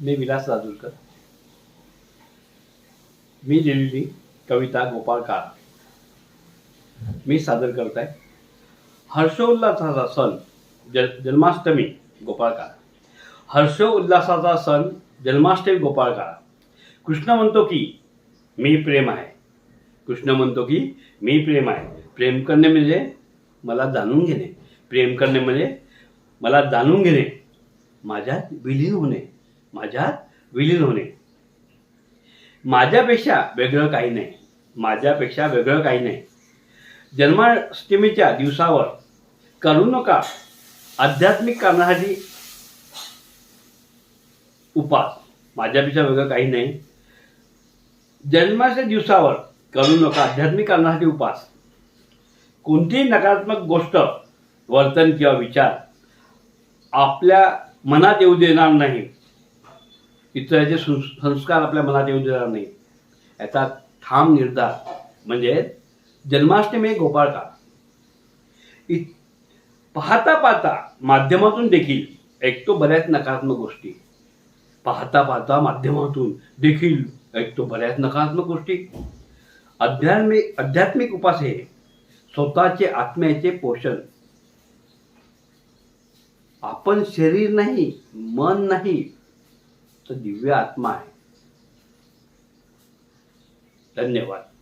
मी विलास राजूरकर मी लिहिलेली कविता गोपाळ काळ. मी सादर करत आहे हर्षोल्लासाचा सण जल जन्माष्टमी गोपाळ काळ. हर्ष उल्हासाचा सण जन्माष्टमी गोपाळ काळ. कृष्ण म्हणतो की मी प्रेम आहे. कृष्ण म्हणतो की मी प्रेम आहे. प्रेम करणे म्हणजे मला जाणून घेणे. प्रेम करणे म्हणजे मला जाणून घेणे. माझ्यात विलीन होणे. माझ्यात विलीन होणे. माझ्यापेक्षा वेगळं काही नाही. माझ्यापेक्षा वेगळं काही नाही. जन्माष्टमीच्या दिवसावर करू नका आध्यात्मिक कारणासाठी उपास. माझ्यापेक्षा वेगळं काही नाही. जन्माच्या दिवसावर करू नका आध्यात्मिक कारणासाठी उपास. कोणतीही नकारात्मक गोष्ट वर्तन किंवा विचार आपल्या मनात येऊ देणार नाही. इतराचे संस्कार आपल्या मनात येऊ देणार नाही याचा ठाम निर्धार म्हणजे जन्माष्टमी गोपाळ का पाहता पाहता माध्यमातून देखील ऐकतो बऱ्याच नकारात्मक गोष्टी. पाहता पाहता माध्यमातून देखील ऐकतो बऱ्याच नकारात्मक गोष्टी. आध्यात्मिक आध्यात्मिक उपास हे स्वतःचे आत्म्याचे पोषण. आपण शरीर नाही मन नाही तो दिव्य आत्मा आहे. धन्यवाद.